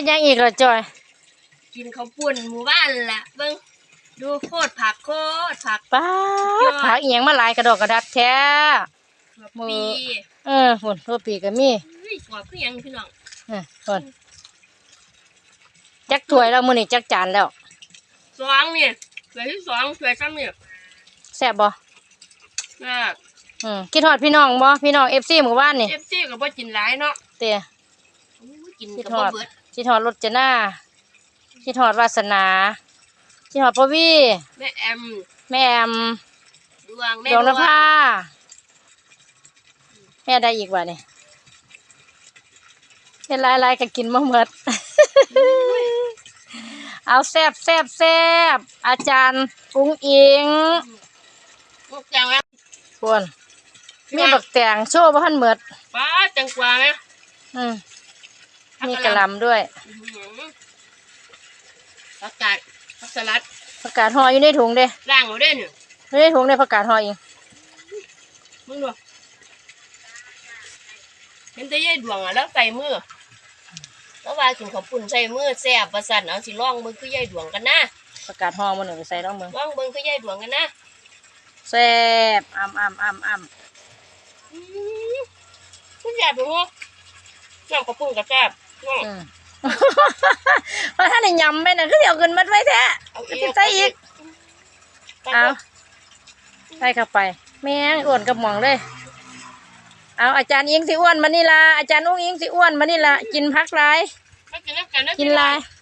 ฮ็ดหยังอีกล่ะจอย กินข้าวปุ่นหมู่บ้านล่ะเบิ่งดูโคตรผักโคตรผัก ป้าดผักอีหยังมาหลายกระดอกกระดักแท้แบบมือปีเออฝุ่นตัวปีก็มีเฮ้ยกรอบคือหยังพี่น้องเออฝุ่นจักถ้วยแล้วมื้อนี้จักจานแล้วสองเนี่ยถ้วยที่สองถ้วยซ้ำเนี่ยแซ่บบ่นะอืมคิดฮอดพี่น้องบ่พี่น้อง FC หมู่บ้านนี่เอฟซีก็บ่กินหลายเนาะเตี้ยโอ้ยกินคิดกับฮบ่อดเบิด คิดฮอดรจนาคิดฮอดวาสนาคิดฮอดพ่อวี่แม่แอมแม่แอมดวงแม่ดวงนภาแม่ได้อีกว่านี่เฮ็ดหลายๆก็กินบ่หมดเอาแซ่บแซ่บแซ่บอาจารย์อุ้งอิงลูกจังแล้วควรมีบักแตงโชว์บ่ทันหมดป้าจังกว่าไหมอืม มีกระหลำด้วยอื้อหือผักกาดผักสลัดผักกาดห่ออยู่ในถุงเด้ล่างเอาได้เนี่ยอยู่ในถุงเด้ผักกาดห่อเองมึงดูเห็นแต่ยายดวงอะแล้วใส่มือแล้วว่ากินข้าวปุ่นใส่มือแซ่บประสันเอาสิลองเบิ่งคือยายดวงกันนะผักกาดห่อมันหนึ่งไปใส่ต้องมือลองเบิ่งคือยายดวงกันนะแซ่บอ่ำอ่ำอ่ำอ่ำอื้อคุณยายเป็นไงน้ำข้าวปุ่นกับแซ่บ น้องอืมเพราะท่านได้ยำไปน่ะคือเดี๋ยวขึ้นมัดไว้แท้เอาจะใส่อีกเอาเอาใส่เข้าไป แม่งอ้วนกับหมองเลย เอาอาจารย์อิงสิอ้วนมานี่ละอาจารย์อุ้งอิงสิอ้วนมานี่ละกินพักไรมากินน้ำกันนะกินไรพี่อง